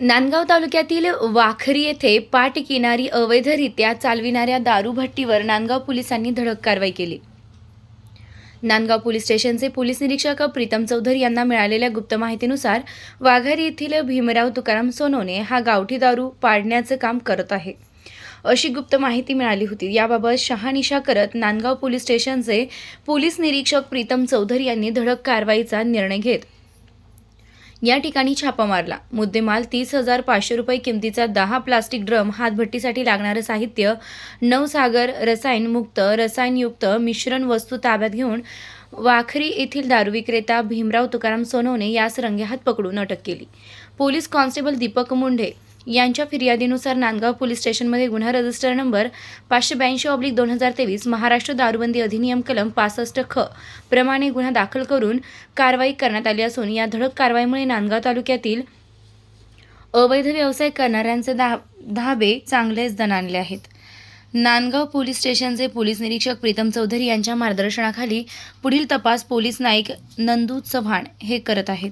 नांदगाव तालुक्यातील वाखरी येथे पाटकिनारी अवैधरित्या चालविणाऱ्या दारूभट्टीवर नांदगाव पोलिसांनी धडक कारवाई केली. नांदगाव पोलीस स्टेशनचे पोलीस निरीक्षक प्रीतम चौधरी यांना मिळालेल्या गुप्त माहितीनुसार वाघारी येथील भीमराव तुकाराम सोनोने हा गावठी दारू पाडण्याचं काम करत आहे. अशी गुप्त माहिती मिळाली होती. याबाबत शहानिशा करत नांदगाव पोलीस स्टेशनचे पोलीस निरीक्षक प्रीतम चौधरी यांनी धडक कारवाईचा निर्णय घेत या ठिकाणी छापा मारला. मुद्देमाल तीस हजार पाचशे रुपये किमतीचा दहा प्लास्टिक ड्रम हातभट्टीसाठी लागणारं साहित्य नवसागर रसायन मुक्त रसायनयुक्त मिश्रण वस्तू ताब्यात घेऊन वाखरी येथील दारू विक्रेता भीमराव तुकाराम सोनवणे यास रंगेहात पकडून अटक केली. पोलीस कॉन्स्टेबल दीपक मुंढे यांच्या फिर्यादीनुसार नांदगाव पोलीस स्टेशनमध्ये गुन्हा रजिस्टर नंबर पाचशे ब्याऐंशी ऑब्लिक दोन हजार तेवीस महाराष्ट्र दारूबंदी अधिनियम कलम पासष्ट ख प्रमाणे गुन्हा दाखल करून कारवाई करण्यात आली असून या धडक कारवाईमुळे नांदगाव तालुक्यातील अवैध व्यवसाय करणाऱ्यांचे दा धाबे चांगलेच दणाणले आहेत. नांदगाव पोलीस स्टेशनचे पोलीस निरीक्षक प्रीतम चौधरी यांच्या मार्गदर्शनाखाली पुढील तपास पोलीस नाईक नंदू चव्हाण हे करत आहेत.